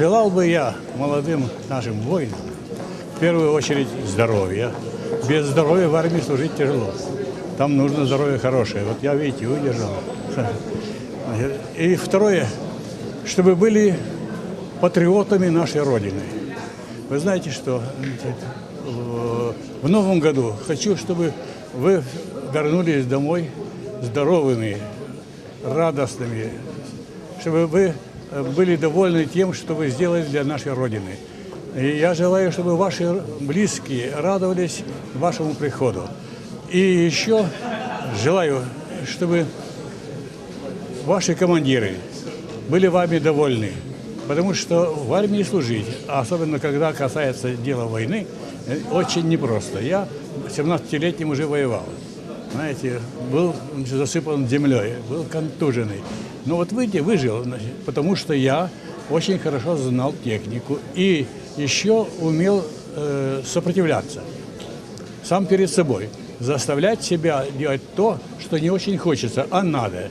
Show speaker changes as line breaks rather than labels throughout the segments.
желал бы я молодым нашим воинам в первую очередь здоровья. Без здоровья в армии служить тяжело. Там нужно здоровье хорошее. Вот я, видите, выдержал. И второе, чтобы были патриотами нашей Родины. Вы знаете, что в- новом году хочу, чтобы вы вернулись домой здоровыми, радостными, чтобы вы были довольны тем, что вы сделали для нашей Родины. И я желаю, чтобы ваши близкие радовались вашему приходу. И еще желаю, чтобы ваши командиры были вами довольны. Потому что в армии служить, особенно когда касается дела войны, э, очень непросто. Я 17-летним уже воевал. Знаете, был засыпан землей, был контуженный. Но вот выйти выжил, значит, потому что я очень хорошо знал технику и еще умел э, сопротивляться сам перед собой. Заставлять себя делать то, что не очень хочется, а надо.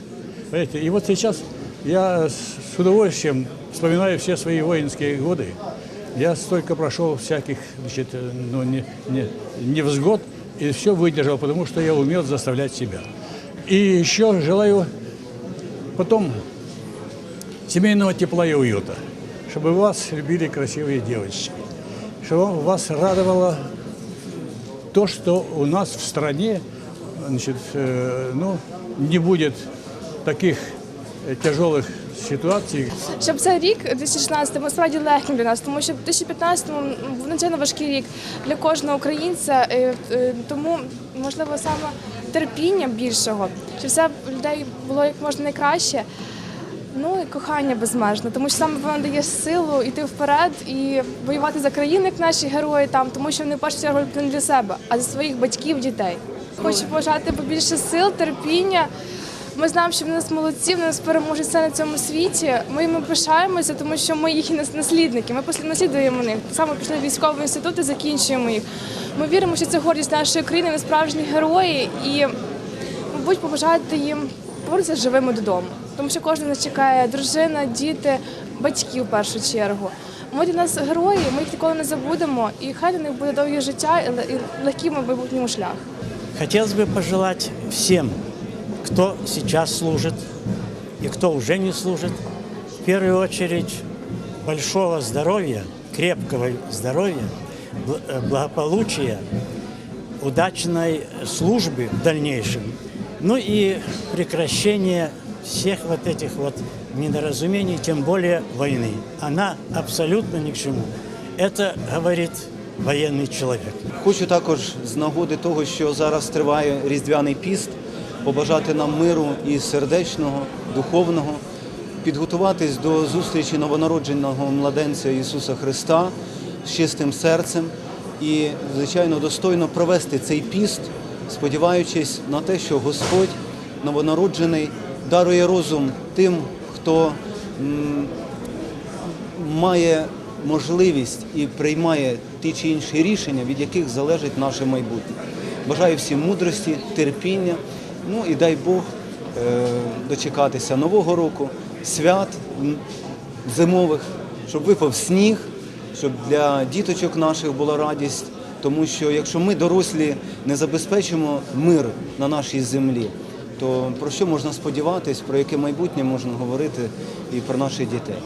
Понимаете? И вот сейчас я с удовольствием вспоминаю все свои воинские годы. Я столько прошел всяких значит, э, ну, не, не, невзгод и все выдержал, потому что я умел заставлять себя. И еще желаю потом семейного тепла и уюта, чтобы вас любили красивые девочки, чтобы вас радовало то, что у нас в стране значит, э, ну, не будет таких э, тяжелых ситуацій,
Щоб цей рік 2016 був справді легким для нас, тому що в 2015 був надзвичайно важкий рік для кожного українця. е, е, Тому можливо саме терпіння більшого, щоб все в людей було як можна найкраще. Ну і кохання безмежне, тому що саме воно дає силу йти вперед і воювати за країну, як наші герої там, тому що вони в першу чергу не для себе, а за своїх батьків, дітей. Хочу побажати побільше сил, терпіння. Ми знаємо, що в нас молодці, в нас переможуть все на цьому світі. Ми їм пишаємося, тому що ми їхні наслідники. Ми наслідуємо них. Само пішли в військовий інститут і закінчуємо їх. Ми віримо, що це гордість нашої країни, ми справжні герої і мабуть, побажати їм повернутися живими додому. Тому що кожен нас чекає дружина, діти, батьки в першу чергу. Ми для нас герої, ми їх ніколи не забудемо, і хай для них буде довге життя і ле- і легкий майбутньому шлях.
Хотелось бы пожелать всем, кто сейчас служит и кто уже не служит, в первую очередь большого здоровья, крепкого здоровья, бл- э, благополучия, удачной службы в дальнейшем, ну и прекращения всех вот этих вот недоразумений, тем более войны. Она абсолютно ни к чему. Это говорит военный человек.
Хочу також з нагоди того, що зараз триває Різдвяний піст, Побажати нам миру і сердечного, духовного, підготуватись до зустрічі новонародженого младенця Ісуса Христа з чистим серцем і, звичайно, достойно провести цей піст, сподіваючись на те, що Господь новонароджений дарує розум тим, хто має можливість і приймає ті чи інші рішення, від яких залежить наше майбутнє. Бажаю всім мудрості, терпіння. Ну і дай Бог е, дочекатися нового року, свят зимових, щоб випав сніг, щоб для діточок наших була радість. Тому що якщо ми дорослі не забезпечимо мир на нашій землі, то про що можна сподіватись, про яке майбутнє можна говорити і про наших дітей.